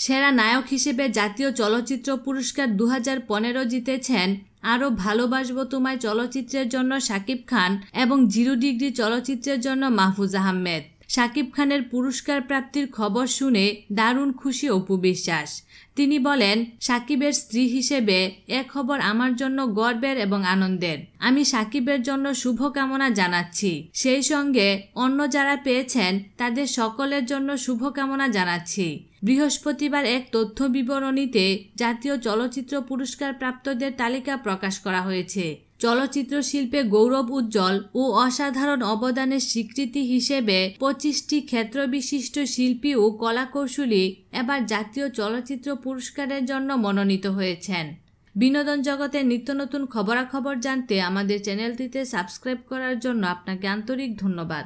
সেরা নায়ক হিসেবে জাতীয় চলচ্চিত্র পুরস্কার দু হাজার পনেরো জিতেছেন। আরও ভালোবাসব তোমায় চলচ্চিত্রের জন্য শাকিব খান এবং জিরো ডিগ্রি চলচ্চিত্রের জন্য মাহফুজ আহমেদ। শাকিব খানের পুরস্কার প্রাপ্তির খবর শুনে দারুণ খুশি অপু বিশ্বাস। তিনি বলেন সাকিবের স্ত্রী হিসেবে এ খবর আমার জন্য গর্বের এবং আনন্দের। আমি সাকিবের জন্য শুভকামনা জানাচ্ছি। সেই সঙ্গে অন্য যারা পেয়েছেন, তাদের সকলের জন্য শুভকামনা জানাচ্ছি। বৃহস্পতিবার এক তথ্য বিবরণীতে জাতীয় চলচ্চিত্র পুরস্কার প্রাপ্তদের তালিকা প্রকাশ করা হয়েছে। চলচ্চিত্র শিল্পে গৌরব উজ্জ্বল ও অসাধারণ অবদানের স্বীকৃতি হিসেবে পঁচিশটি ক্ষেত্রবিশিষ্ট শিল্পী ও কলাকৌশলী এবার জাতীয় চলচ্চিত্র পুরস্কারের জন্য মনোনীত হয়েছেন। বিনোদন জগতের নিত্য নতুন খবরাখবর জানতে আমাদের চ্যানেলটিতে সাবস্ক্রাইব করার জন্য আপনাকে আন্তরিক ধন্যবাদ।